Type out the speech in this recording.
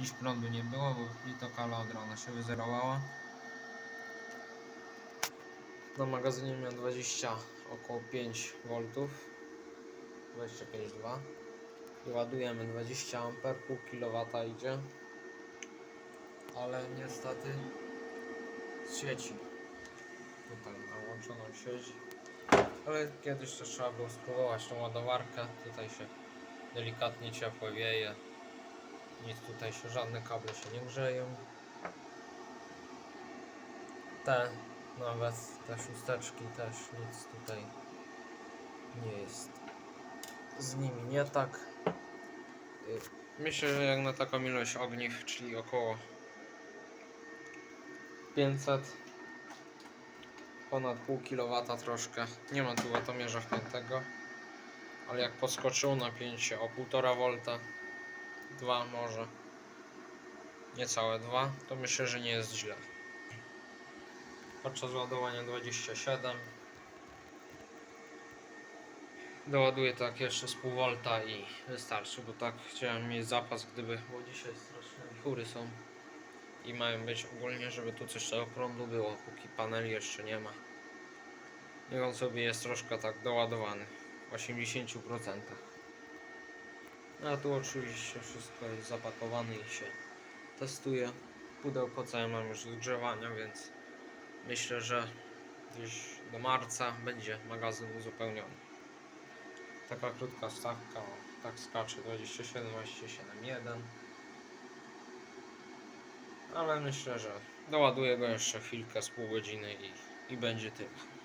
Dziś prądu nie było, bo litokala od rana się wyzerowała. Na magazynie miałem 20, około 5 V. 25,2 i ładujemy 20 A, pół kW idzie. Ale niestety z sieci. Tutaj nałączoną sieć. Ale kiedyś to trzeba było spróbować tą ładowarkę. Tutaj się delikatnie ciepło wieje. Nic tutaj się, żadne kable się nie grzeją. Te, nawet te szósteczki też nic tutaj nie jest z nimi nie tak. Y, Myślę, że jak na taką ilość ogniw, czyli około 500 ponad pół kW troszkę. Nie ma tu watomierza wpiętego, ale jak podskoczyło napięcie o 1,5 V, 2 może, niecałe 2, to myślę, że nie jest źle. Podczas ładowania 27 doładuję tak jeszcze z pół volta i wystarczy, bo tak chciałem mieć zapas, gdyby, bo dzisiaj straszne wichury są i mają być ogólnie, żeby tu coś tego prądu było, póki paneli jeszcze nie ma. Niech on sobie jest troszkę tak doładowany w 80%. No a tu oczywiście wszystko jest zapakowane i się testuje. Pudełko całe mam już do grzewania, więc myślę, że gdzieś do marca będzie magazyn uzupełniony. Taka krótka stawka, tak skacze 27, 27, 1. Ale myślę, że doładuję go jeszcze chwilkę z pół godziny i, i będzie tyle.